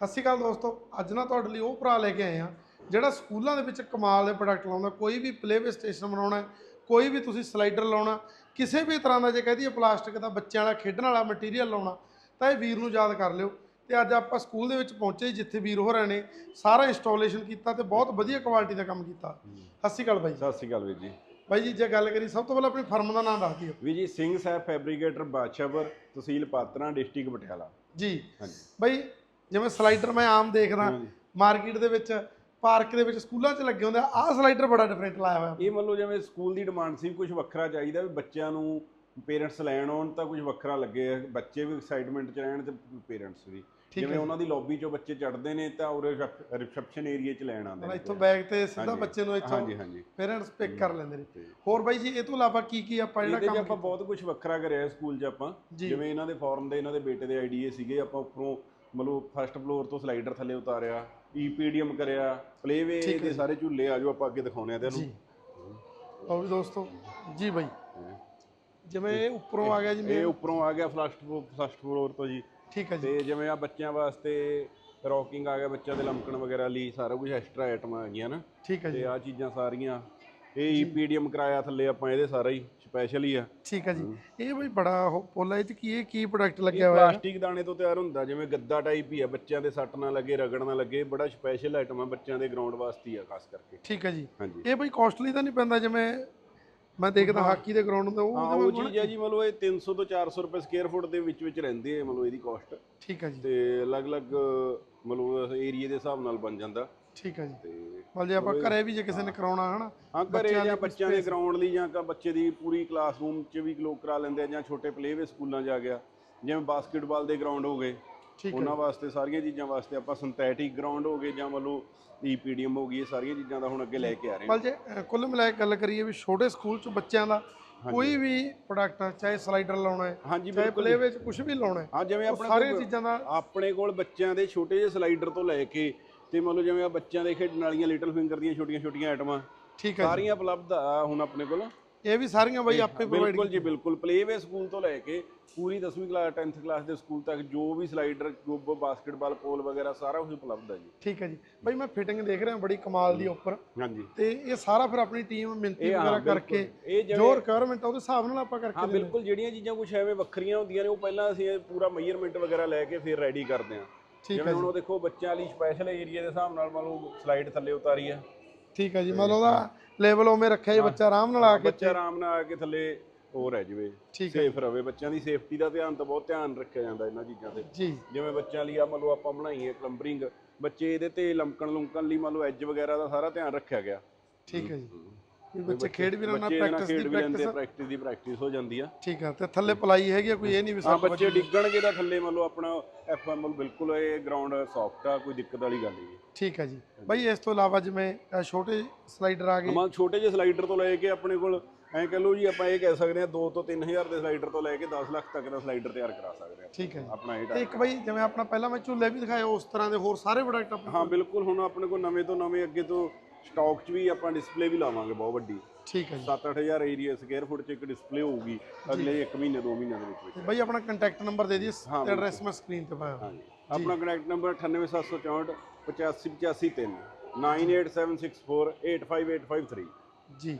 ਸਤਿ ਸ਼੍ਰੀ ਅਕਾਲ ਦੋਸਤੋ ਅੱਜ ਨਾ ਤੁਹਾਡੇ ਲਈ ਉਹ ਭਰਾ ਲੈ ਕੇ ਆਏ ਆ ਜਿਹੜਾ ਸਕੂਲਾਂ ਦੇ ਵਿੱਚ ਕਮਾਲ ਦੇ ਪ੍ਰੋਡਕਟ ਲਾਉਂਦਾ ਕੋਈ ਵੀ ਪਲੇਵੇ ਸਟੇਸ਼ਨ ਬਣਾਉਣਾ ਹੈ, ਕੋਈ ਵੀ ਤੁਸੀਂ ਸਲਾਈਡਰ ਲਾਉਣਾ ਕਿਸੇ ਵੀ ਤਰ੍ਹਾਂ ਦਾ ਜੇ ਕਹਦੀ ਪਲਾਸਟਿਕ ਦਾ ਬੱਚਿਆਂ ਵਾਲਾ ਖੇਡਣ ਵਾਲਾ ਮਟੀਰੀਅਲ ਲਾਉਣਾ ਤਾਂ ਇਹ ਵੀਰ ਨੂੰ ਯਾਦ ਕਰ ਲਿਓ। ਤੇ ਅੱਜ ਆਪਾਂ ਸਕੂਲ ਦੇ ਵਿੱਚ ਪਹੁੰਚੇ ਜਿੱਥੇ ਵੀਰ ਹੋਰਾਂ ਨੇ ਸਾਰਾ ਇੰਸਟਾਲੇਸ਼ਨ ਕੀਤਾ ਤੇ ਬਹੁਤ ਵਧੀਆ ਕੁਆਲਿਟੀ ਦਾ ਕੰਮ ਕੀਤਾ। ਸਤਿ ਸ਼੍ਰੀ ਅਕਾਲ ਬਾਈ ਸਤਿ ਸ਼੍ਰੀ ਅਕਾਲ ਵੀਰ ਜੀ। ਬਾਈ ਜੀ ਜੇ ਗੱਲ ਕਰੀ ਸਭ ਤੋਂ ਪਹਿਲਾਂ ਆਪਣੀ ਫਰਮ ਦਾ ਨਾਮ ਦੱਸ ਦਿਓ। ਵੀਰ ਜੀ ਸਿੰਘ ਸਾਹਿਬ ਫੈਬਰੀਕੇਟਰ ਬਾਦਸ਼ਾਹਪੁਰ ਤਹਿਸੀਲ ਪਾਤਰਾਂ ਡਿਸਟ੍ਰਿਕਟ ਪਟਿਆਲਾ। ਜੀ। ਹਾਂਜੀ। ਬਾਈ ਜਿਵੇਂ ਸਲਾਈਡਰ ਮੈਂ ਆਮ ਦੇਖਦਾ। ਮਾਰਕੀਟ ਦੇ ਵਿੱਚ ਪਾਰਕ ਦੇ ਵਿੱਚ ਸਕੂਲਾਂ 'ਚ ਲੱਗੇ ਹੁੰਦੇ ਆ ਆਹ ਸਲਾਈਡਰ ਬੜਾ ਡਿਫਰੈਂਟ ਲਾਇਆ ਹੋਇਆ। ਇਹ ਮੰਨ ਲਓ ਜਿਵੇਂ ਸਕੂਲ ਦੀ ਡਿਮਾਂਡ ਸੀ ਕੁਝ ਵੱਖਰਾ ਚਾਹੀਦਾ ਵੀ ਬੱਚਿਆਂ ਨੂੰ ਪੇਰੈਂਟਸ ਲੈਣ ਆਉਣ ਤਾਂ ਕੁਝ ਵੱਖਰਾ ਲੱਗੇ ਬੱਚੇ ਵੀ ਐਕਸਾਈਟਮੈਂਟ ਚ ਰਹਿਣ ਤੇ ਪੇਰੈਂਟਸ ਵੀ। ਜਿਵੇਂ ਉਹਨਾਂ ਦੀ ਲੌਬੀ ਚੋਂ ਬੱਚੇ ਚੜ੍ਹਦੇ ਨੇ ਤਾਂ ਉਰੇ ਰਿਸੈਪਸ਼ਨ ਏਰੀਆ ਚ ਲੈਣ ਆਉਂਦੇ ਨੇ। ਇੱਥੋਂ ਬੈਗ ਤੇ ਸਿੱਧਾ। ਬੱਚੇ ਨੂੰ ਇੱਥੋਂ ਹਾਂਜੀ ਹਾਂਜੀ। ਪੇਰੈਂਟਸ ਪਿਕ ਕਰ ਲੈਂਦੇ ਨੇ। ਹੋਰ ਬਾਈ ਜੀ ਇਹ ਤੋਂ ਇਲਾਵਾ ਕੀ ਕੀ ਆਪਾਂ ਜਿਹੜਾ ਕੰਮ ਆਪਾਂ ਬਹੁਤ ਕੁਝ ਵੱਖਰਾ ਕਰਿਆ ਸਕੂਲ 'ਚ ਆਪਾਂ। ਜਿਵੇਂ ਇਹਨਾਂ ਦੇ ਫਾਰਮ ਦੇ ਇਹਨਾਂ ਦੇ ਬੇਟੇ ਦੇ ਆਈਡੀਏ ਸੀਗੇ ਆਪਾਂ ਉੱਪਰੋਂ ਮਤਲਬ ਫਸਟ ਫਲੋਰ ਤੋਂ ਸਲਾਈਡਰ ਥੱਲੇ ਉਤਾਰਿਆ ਈਪੀਡੀਐਮ ਕਰਿਆ ਪਲੇਵੇ ਠੀਕ ਹੈ ਦੇ ਜੀ। ਸਾਰੇ ਝੂਲੇ ਆ ਜੋ ਆਪਾਂ ਅੱਗੇ ਦਿਖਾਉਣੇ ਆ ਜੀ। ਤੁਹਾਨੂੰ ਲਓ ਵੀ ਦੋਸਤੋ ਜੀ ਬਾਈ। ਜਿਵੇਂ ਇਹ ਉੱਪਰੋਂ ਆ ਗਿਆ ਜੀ ਇਹ ਉੱਪਰੋਂ ਆ ਗਿਆ ਫਸਟ ਫਸਟ ਫਲੋਰ ਤੋਂ ਜੀ। ਠੀਕ ਹੈ ਜੀ। ਤੇ ਜਿਵੇਂ ਆ ਬੱਚਿਆਂ ਵਾਸਤੇ ਰੌਕਿੰਗ ਆ ਗਿਆ ਬੱਚਿਆਂ ਦੇ ਲਮਕਣ ਵਗੈਰਾ ਲਈ ਸਾਰਾ ਕੁਝ ਐਕਸਟਰਾ ਆਈਟਮਾਂ ਆ ਗਈਆਂ ਨਾ। ਠੀਕ ਹੈ ਤੇ ਜੀ। ਆ ਚੀਜ਼ਾਂ ਸਾਰੀਆਂ ਇਹ ਈਪੀਡੀਐਮ ਕਰਾਇਆ ਥੱਲੇ ਆਪਾਂ ਇਹਦੇ ਸਾਰਾ ਹੀ। ਸਪੈਸ਼ਲ ਹੀ ਆ। ਠੀਕ ਹੈ ਜੀ। ਇਹ ਬਾਈ ਬੜਾ ਉਹ ਪੋਲਾ ਇਹ ਚ ਕੀ ਇਹ ਕੀ ਪ੍ਰੋਡਕਟ ਇਹ ਲੱਗਿਆ ਹੋਇਆ? ਹੈ ਪਲਾਸਟਿਕ ਦਾਣੇ ਤੋਂ ਤਿਆਰ ਹੁੰਦਾ ਜਿਵੇਂ ਗੱਦਾ ਟਾਈਪ ਹੀ ਆ ਬੱਚਿਆਂ ਦੇ ਸੱਟ ਨਾ ਲੱਗੇ ਰਗੜ ਨਾ ਲੱਗੇ ਬੜਾ ਸਪੈਸ਼ਲ ਆਈਟਮ ਆ ਬੱਚਿਆਂ ਦੇ ਗਰਾਊਂਡ ਵਾਸਤੇ ਹੀ ਆ ਖਾਸ ਕਰਕੇ। ਠੀਕ ਹੈ ਜੀ। ਹਾਂਜੀ। ਇਹ ਬਾਈ ਕਾਸਟਲੀ ਤਾਂ ਨਹੀਂ ਪੈਂਦਾ ਜਿਵੇਂ ਮੈਂ ਦੇਖਦਾ ਹਾਕੀ ਦੇ ਗਰਾਊਂਡ ਤੇ ਉਹ ਹਾਂ ਉਹ ਚੀਜ਼ ਹੈ ਜੀ ਮਤਲਬ ਇਹ 300 ਤੋਂ 400 ਰੁਪਏ ਸਕੁਅਰ ਫੁੱਟ ਦੇ ਵਿੱਚ ਵਿੱਚ ਰਹਿੰਦੀ ਹੈ ਮਤਲਬ ਇਹਦੀ ਕਾਸਟ ਠੀਕ ਹੈ ਜੀ। ਤੇ ਅਲੱਗ-ਅਲੱਗ ਮਤਲਬ ਏਰੀਆ ਦੇ ਹਿਸਾਬ ਨਾਲ ਬਣ ਜਾਂਦਾ। ਠੀਕ ਹੈ ਜੀ। ਤੇ ਮਤਲਬ ਜੇ ਆਪਾਂ ਘਰੇ ਵੀ ਜੇ ਕਿਸੇ ਨੇ ਕਰਾਉਣਾ ਹਨਾ ਹਾਂ ਘਰੇ ਜਾਂ ਬੱਚਿਆਂ ਦੇ ਗਰਾਊਂਡ ਲਈ ਜਾਂ ਕਾ ਬੱਚੇ ਦੀ ਪੂਰੀ ਕਲਾਸਰੂਮ 'ਚ ਵੀ ਲੋਕ ਕਰਾ ਲੈਂਦੇ ਆ ਜਾਂ ਛੋਟੇ ਪਲੇਵੇ ਸਕੂਲਾਂ ਆ ਗਿਆ। ਜਿਵੇਂ ਬਾਸਕਟਬਾਲ ਦੇ ਗਰਾਊਂਡ ਹੋ ਗਏ ਠੀਕ ਹੈ ਉਹਨਾਂ ਵਾਸਤੇ ਸਾਰੀਆਂ ਚੀਜ਼ਾਂ ਵਾਸਤੇ ਆਪਾਂ ਸਿੰਥੈਟਿਕ ਗਰਾਊਂਡ ਹੋ ਗਏ ਜਾਂ ਮਤਲਬ ਈਪੀਡੀਐਮ ਹੋ ਗਈ ਇਹ ਸਾਰੀਆਂ ਚੀਜ਼ਾਂ ਦਾ ਹੁਣ ਅੱਗੇ ਲੈ ਕੇ ਆ ਰਹੇ ਹਾਂ ਪਰ ਜੇ ਅ, ਕੁੱਲ ਮਿਲਾ ਕੇ ਗੱਲ ਕਰੀਏ ਵੀ ਛੋਟੇ ਸਕੂਲ ਚ ਬੱਚਿਆਂ ਦਾ ਕੋਈ ਵੀ ਪ੍ਰੋਡਕਟ ਚਾਹੇ ਸਲਾਈਡਰ ਲਾਉਣਾ ਹੈ ਹਾਂਜੀ ਚਾਹੇ ਬਿਲਕੁਲ ਪਲੇ ਵਿੱਚ ਕੁਝ ਵੀ ਲਾਉਣਾ ਹੈ ਹਾਂ ਜਿਵੇਂ ਉਹ ਆਪਣੇ ਸਾਰੀਆਂ ਕੋਲ- ਚੀਜ਼ਾਂ ਦਾ ਆਪਣੇ ਕੋਲ ਬੱਚਿਆਂ ਦੇ ਛੋਟੇ ਜਿਹੇ ਸਲਾਈਡਰ ਤੋਂ ਲੈ ਕੇ ਤੇ ਮੰਨ ਲਓ ਜਿਵੇਂ ਆ ਬੱਚਿਆਂ ਦੇ ਖੇਡਣ ਵਾਲੀਆਂ ਲਿਟਲ ਫਿੰਗਰ ਦੀਆਂ ਛੋਟੀਆਂ ਛੋਟੀਆਂ ਆਈਟਮਾਂ ਠੀਕ ਹੈ ਜੀ। ਸਾਰੀਆਂ ਉਪਲਬਧ ਆ ਹੁਣ ਆਪਣੇ ਕੋਲ। ਇਹ ਵੀ ਸਾਰੀਆਂ ਬਾਈ ਆਪੇ ਪ੍ਰੋਵਾਈਡ ਬਿਲਕੁਲ ਜੀ ਬਿਲਕੁਲ। ਪਲੇਵੇ ਸਕੂਲ ਤੋਂ ਲੈ ਕੇ ਪੂਰੀ 10ਵੀਂ ਕਲਾਸ 10th ਕਲਾਸ ਦੇ ਸਕੂਲ ਤੱਕ ਜੋ ਵੀ ਸਲਾਈਡਰ ਗੋਬ ਬਾਸਕਟਬਾਲ ਪੋਲ ਵਗੈਰਾ ਸਾਰਾ ਕੁਝ ਉਪਲਬਧ ਹੈ ਜੀ। ਠੀਕ ਹੈ ਜੀ। ਬਾਈ ਮੈਂ ਫਿਟਿੰਗ ਦੇਖ ਰਿਹਾ ਬੜੀ ਕਮਾਲ ਦੀ ਉੱਪਰ। ਹਾਂਜੀ। ਤੇ ਇਹ ਸਾਰਾ ਫਿਰ ਆਪਣੀ ਟੀਮ ਇਹ ਹਾਂ, ਵਗੈਰਾ ਬਿਲਕੁਲ। ਕਰਕੇ ਜਿਵੇਂ- ਜੋ ਰਿਕੁਆਇਰਮੈਂਟ ਆ ਉਹਦੇ ਹਿਸਾਬ ਨਾਲ ਆਪਾਂ ਕਰਕੇ ਹਾਂ ਦਿੰਦੇ ਬਿਲਕੁਲ। ਜਿਹੜੀਆਂ ਚੀਜ਼ਾਂ ਕੁਝ ਐਵੇਂ ਵੱਖਰੀਆਂ ਹੁੰਦੀਆਂ ਨੇ ਉਹ ਪਹਿਲਾਂ ਅਸੀਂ ਇਹ ਪੂਰਾ ਮੈਜ਼ਰਮੈਂਟ ਵਗੈਰਾ ਲੈ ਕੇ ਫਿਰ ਰੈਡੀ ਕਰਦੇ ਹਾਂ ਠੀਕ ਜਿਵੇਂ ਹੁਣ ਉਹ ਦੇਖੋ ਬੱਚਿਆਂ ਲਈ ਸਪੈਸ਼ਲ ਏਰੀਆ ਦੇ ਹਿਸਾਬ ਨਾਲ ਮੰਨ ਲਓ ਸਲਾਈਡ ਥੱਲੇ ਉਤਾਰੀ ਆ ਠੀਕ ਹੈ ਜੀ ਮਤਲਬ ਉਹਦਾ ਲੈਵਲ ਉਵੇਂ ਰੱਖਿਆ ਜੀ ਬੱਚਾ ਆਰਾਮ ਨਾਲ ਆ ਕੇ ਬੱਚਾ ਆਰਾਮ ਨਾਲ ਆ ਕੇ ਥੱਲੇ ਹੋ ਰਹਿ ਜਵੇ ਸੇਫ ਰਵੇ। ਬੱਚਿਆਂ ਦੀ ਸੇਫਟੀ ਦਾ ਧਿਆਨ ਤਾਂ ਬਹੁਤ ਧਿਆਨ ਰੱਖਿਆ ਜਾਂਦਾ ਇਹਨਾਂ ਚੀਜ਼ਾਂ ਤੇ। ਜੀ। ਜਿਵੇਂ ਬੱਚਿਆਂ ਲਈ ਆ ਮੰਨ ਲਓ ਆਪਾਂ ਬਣਾਈ ਹੈ ਕਲੰਬਰਿੰਗ ਬੱਚੇ ਇਹਦੇ ਤੇ ਲਮਕਣ ਲੁਮਕਣ ਲਈ ਮੰਨ ਲਓ ਐਜ ਵਗੈਰਾ ਦਾ ਸਾਰਾ ਧਿਆਨ ਰੱਖਿਆ ਗਿਆ। ਠੀਕ ਹੈ ਜੀ। ਵੀ ਬੱਚੇ ਖੇਡ ਵੀ ਲੈਣਾ ਪ੍ਰੈਕਟਿਸ ਦੀ ਪ੍ਰੈਕਟਿਸ ਪ੍ਰੈਕਟਿਸ ਦੀ ਪ੍ਰੈਕਟਿਸ ਹੋ ਜਾਂਦੀ ਆ। ਠੀਕ ਹੈ ਤੇ ਥੱਲੇ ਪਲਾਈ ਹੈਗੀ ਆ, ਕੋਈ ਇਹ ਨਹੀਂ ਵੀ ਹਾਂ ਸਭ ਬੱਚੇ ਡਿੱਗਣਗੇ ਤਾਂ ਥੱਲੇ ਮੰਨ ਲਓ ਆਪਣਾ ਐਫਐਮ ਬਿਲਕੁਲ ਇਹ ਗਰਾਊਂਡ ਸੌਫਟ ਆ ਕੋਈ ਦਿੱਕਤ ਵਾਲੀ ਗੱਲ ਨਹੀਂ ਠੀਕ ਹੈ ਜੀ। ਬਾਈ ਇਸ ਤੋਂ ਇਲਾਵਾ ਜਿਵੇਂ ਛੋਟੇ ਸਲਾਈਡਰ ਆ ਗਏ। ਅਮਾ ਛੋਟੇ ਜਿਹੇ ਸਲਾਈਡਰ ਤੋਂ ਲੈ ਕੇ ਆਪਣੇ ਕੋਲ ਐਂ ਕਹ ਲਓ ਜੀ ਆਪਾਂ ਇਹ ਕਹਿ ਸਕਦੇ ਹਾਂ 2 ਤੋਂ 3000 ਦੇ ਸਲਾਈਡਰ ਤੋਂ ਲੈ ਕੇ 10 ਲੱਖ ਤੱਕ ਦਾ ਸਲਾਈਡਰ ਤਿਆਰ ਕਰਾ ਸਕਦੇ ਹਾਂ। ਠੀਕ ਹੈ ਆਪਣਾ ਇਹ ਤੇ ਇੱਕ ਬਾਈ ਜਿਵੇਂ ਆਪਣਾ ਪਹਿਲਾਂ ਮੈਂ ਝੂਲੇ ਵੀ ਦਿਖਾਏ ਉਸ ਤਰ੍ਹਾਂ ਦੇ ਹੋਰ ਸਾਰੇ ਪ੍ਰੋਡਕਟ ਹਾਂ ਬਿਲਕੁਲ ਹੁਣ ਆਪਣੇ ਕੋਲ ਨਵੇਂ ਤੋਂ ਨਵੇਂ ਅੱਗੇ ਤੋਂ ਸਟਾਕ 'ਚ ਵੀ ਆਪਾਂ ਡਿਸਪਲੇ ਵੀ ਲਾਵਾਂਗੇ ਬਹੁਤ ਵੱਡੀ। ਠੀਕ ਹੈ ਜੀ। 7-8000 ਏਰੀਆ ਸਕੁਅਰ ਫੁੱਟ 'ਚ ਇੱਕ ਡਿਸਪਲੇ ਹੋਊਗੀ ਅਗਲੇ 1 ਮਹੀਨੇ 2 ਮਹੀਨਿਆਂ ਦੇ ਵਿੱਚ ਵਿੱਚ। ਬਾਈ ਆਪਣਾ ਕੰਟੈਕਟ ਨੰਬਰ ਦੇ ਦਿਓ ਤੇ ਐਡਰੈਸ ਮੈਂ ਸਕਰੀਨ ਤੇ ਪਾਇਆ। ਹਾਂਜੀ। ਆਪਣਾ ਕੰਟੈਕਟ ਨੰਬਰ 98764 85853 98764 85853 ਜੀ।